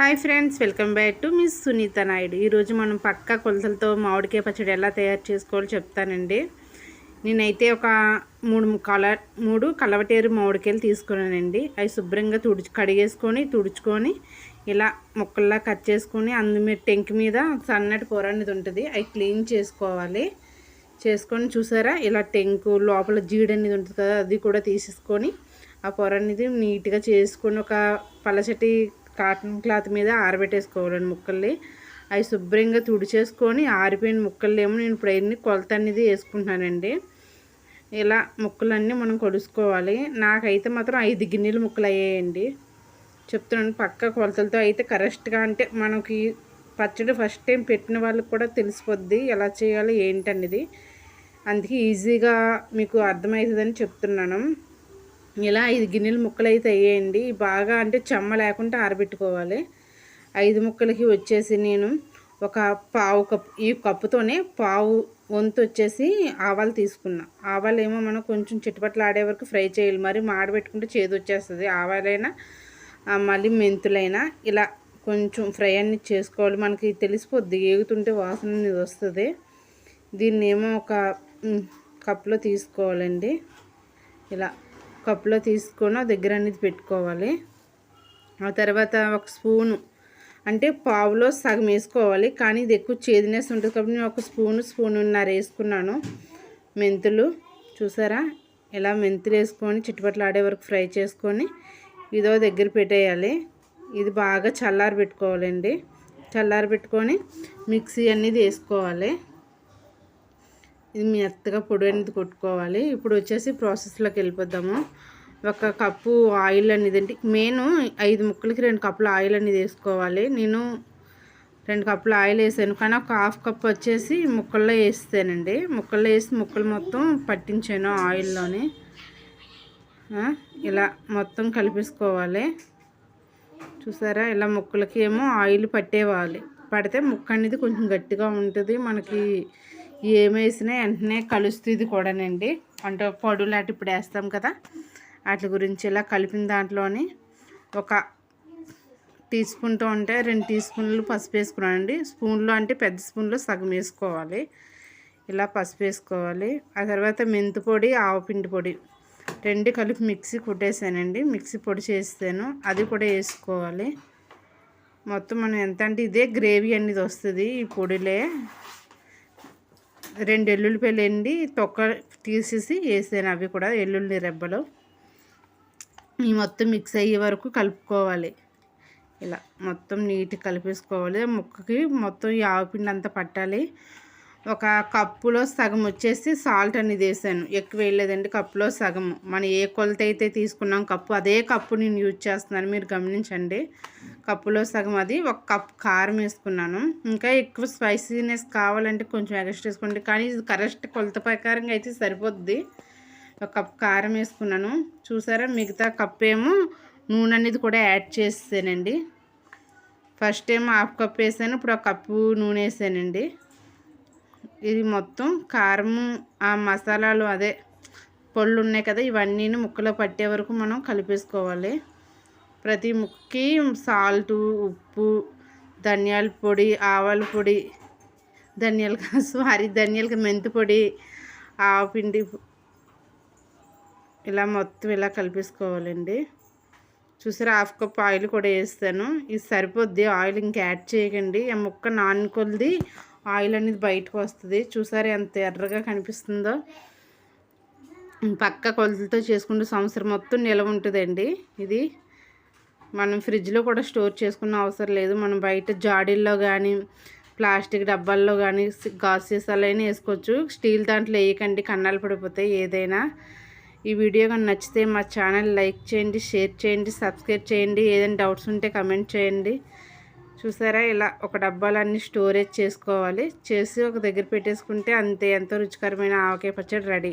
Hi friends welcome back to miss Sunitha Naidu. ఈరోజు మనం పక్క కొలతలతో మామిడికాయ పచ్చడి ఎలా తయారు చేసుకోవాలో చెప్తానండి. నేనైతే ఒక మూడు కల మూడు కలవటేరు మామిడికాయలు తీసుకున్నానండి. అవి శుభ్రంగా తుడుచు కడిగేసుకొని తుడుచుకొని ఇలా ముక్కల్లా కట్ చేసుకొని అందు మీద టెంక్ మీద సన్నటి పొర అనేది ఉంటుంది అవి క్లీన్ చేసుకోవాలి. చేసుకొని చూసారా ఇలా టెంకు లోపల జీడి అనేది ఉంటుంది కదా అది కూడా తీసేసుకొని ఆ పొర అనేది నీట్గా చేసుకొని ఒక పలచటి కాటన్ క్లాత్ మీద ఆరబెట్టేసుకోవాలండి ముక్కల్ని. అవి శుభ్రంగా తుడిచేసుకొని ఆరిపోయిన ముక్కలేమో నేను ఇప్పుడు అన్ని కొలత అనేది వేసుకుంటున్నానండి ఇలా ముక్కలన్నీ మనం కొలుసుకోవాలి. నాకైతే మాత్రం ఐదు గిన్నెలు ముక్కలు అయ్యాయండి. చెప్తున్నాను పక్క కొలతలతో అయితే కరెక్ట్గా అంటే మనకి పచ్చడి ఫస్ట్ టైం పెట్టిన వాళ్ళకి కూడా తెలిసిపోద్ది ఎలా చేయాలి ఏంటనేది. అందుకే ఈజీగా మీకు అర్థమవుతుందని చెప్తున్నాను. ఇలా ఐదు గిన్నెలు ముక్కలు అయితే అయ్యేయండి. బాగా అంటే చెమ్మ లేకుండా ఆరబెట్టుకోవాలి. ఐదు ముక్కలకి వచ్చేసి నేను ఒక పావు కప్పు ఈ కప్పుతోనే పావు వంతు వచ్చేసి ఆవాలు తీసుకున్నా. ఆవాలు ఏమో మనం కొంచెం చిట్టుపట్లు ఆడే వరకు ఫ్రై చేయాలి. మరి మాడబెట్టుకుంటే చేదు వచ్చేస్తుంది. ఆవాలైనా మళ్ళీ మెంతులైనా ఇలా కొంచెం ఫ్రై అన్ని చేసుకోవాలి. మనకి తెలిసిపోద్ది ఏగుతుంటే వాసన అనేది వస్తుంది. దీన్ని ఏమో ఒక కప్పులో తీసుకోవాలండి. ఇలా కప్పులో తీసుకొని దగ్గర అనేది పెట్టుకోవాలి. ఆ తర్వాత ఒక స్పూను అంటే పావులో సగం వేసుకోవాలి. కానీ ఇది ఎక్కువ చేదినెస్ ఉంటుంది కాబట్టి నేను ఒక స్పూను స్పూనున్నర వేసుకున్నాను. మెంతులు చూసారా? ఇలా మెంతులు వేసుకొని చిట్టుపట్లు ఆడే వరకు ఫ్రై చేసుకొని ఇదో దగ్గర పెట్టేయాలి. ఇది బాగా చల్లారి పెట్టుకోవాలండి చల్లారి పెట్టుకొని మిక్సీ అనేది వేసుకోవాలి. ఇది మెత్తగా పొడి అనేది కొట్టుకోవాలి. ఇప్పుడు వచ్చేసి ప్రాసెస్లోకి వెళ్ళిపోద్దాము ఒక కప్పు ఆయిల్ అనేది ఏంటి మెయిన్ ఐదు ముక్కలకి రెండు కప్పుల ఆయిల్ అనేది వేసుకోవాలి. నేను రెండు కప్పుల ఆయిల్ వేసాను. కానీ ఒక హాఫ్ కప్ వచ్చేసి ముక్కల్లో వేస్తానండి. ముక్కల్లో వేసి ముక్కలు మొత్తం పట్టించాను ఆయిల్లోని. ఇలా మొత్తం కలిపేసుకోవాలి. చూసారా? ఇలా ముక్కలకి ఏమో ఆయిల్ పట్టేవాలి. పడితే ముక్క అనేది కొంచెం గట్టిగా ఉంటుంది. మనకి ఏమేసినా వెంటనే కలుస్తుంది కూడానండి. అంటే పొడు లాంటి ఇప్పుడు వేస్తాం కదా వాటి గురించి ఇలా కలిపిన దాంట్లోని ఒక టీ స్పూన్తో ఉంటే రెండు టీ స్పూన్లు పసుపు వేసుకున్నానండి. స్పూన్లో అంటే పెద్ద స్పూన్లో సగం వేసుకోవాలి. ఇలా పసుపు వేసుకోవాలి. ఆ తర్వాత మెంతి పొడి ఆవపిండి పొడి రెండు కలిపి మిక్సీ కుట్టేసానండి. మిక్సీ పొడి చేస్తాను. అది కూడా వేసుకోవాలి. మొత్తం మనం ఎంత అంటే ఇదే గ్రేవీ అనేది వస్తుంది ఈ పొడిలే. రెండు ఎల్లుల్లిపాయలు ఎండి తొక్క తీసేసి వేసాను అవి కూడా ఎల్లుల్లి రెబ్బలు. ఈ మొత్తం మిక్స్ అయ్యే వరకు కలుపుకోవాలి. ఇలా మొత్తం నీట్గా కలిపేసుకోవాలి. ముక్కకి మొత్తం ఈ ఆవుపిండి అంతా పట్టాలి. ఒక కప్పులో సగం వచ్చేసి సాల్ట్ అనేది వేసాను ఎక్కువ వేయలేదండి కప్పులో సగం. మనం ఏ కొలత అయితే తీసుకున్నాం కప్పు అదే కప్పు నేను యూజ్ చేస్తున్నాను. మీరు గమనించండి. కప్పులో సగం అది ఒక కప్ కారం వేసుకున్నాను. ఇంకా ఎక్కువ స్పైసీనెస్ కావాలంటే కొంచెం ఎక్స్ట్రా వేసుకోండి. కానీ ఇది కరెక్ట్ కొలత ప్రకారంగా అయితే సరిపోద్ది. ఒక కప్ కారం వేసుకున్నాను. చూసారా మిగతా కప్ ఏమో నూనె అనేది కూడా యాడ్ చేసానండి ఫస్ట్ ఏమో హాఫ్ కప్ వేసాను ఇప్పుడు ఒక కప్పు నూనె వేసానండి. ఇది మొత్తం కారము ఆ మసాలాలు అదే పళ్ళు ఉన్నాయి కదా ఇవన్నీ ముక్కలో పట్టే వరకు మనం కలిపేసుకోవాలి. ప్రతి ముక్కకి సాల్టు ఉప్పు ధనియాల పొడి ఆవాల పొడి ధనియాల సారీ ధనియాలకి మెంతి పొడి ఆవపిండి ఇలా మొత్తం ఇలా కలిపేసుకోవాలండి. చూసారా హాఫ్ కప్ ఆయిల్ కూడా వేస్తాను. ఇది సరిపోద్ది ఆయిల్ ఇంకా యాడ్ చేయకండి. ఆ ముక్క నానుకొలిది ఆయిల్ అనేది బయటకు వస్తుంది. చూసారు ఎంత ఎర్రగా కనిపిస్తుందో? పక్క కొలతలతో చేసుకుంటే సంవత్సరం మొత్తం నిలవ ఉంటుందండి ఇది. మనం ఫ్రిడ్జ్లో కూడా స్టోర్ చేసుకున్న అవసరం లేదు. మనం బయట జాడీల్లో కానీ ప్లాస్టిక్ డబ్బాల్లో కానీ గాజు సీసాలైనా వేసుకోవచ్చు. స్టీల్ దాంట్లో వేయకండి కన్నాలు పడిపోతాయి ఏదైనా. ఈ వీడియో కానీ నచ్చితే మా ఛానల్ లైక్ చేయండి షేర్ చేయండి సబ్స్క్రైబ్ చేయండి. ఏదైనా డౌట్స్ ఉంటే కమెంట్ చేయండి. చూసారా? ఇలా ఒక డబ్బాలన్నీ స్టోరేజ్ చేసుకోవాలి. చేసి ఒక దగ్గర పెట్టేసుకుంటే అంతే. ఎంతో రుచికరమైన ఆవకాయ పచ్చడి రెడీ.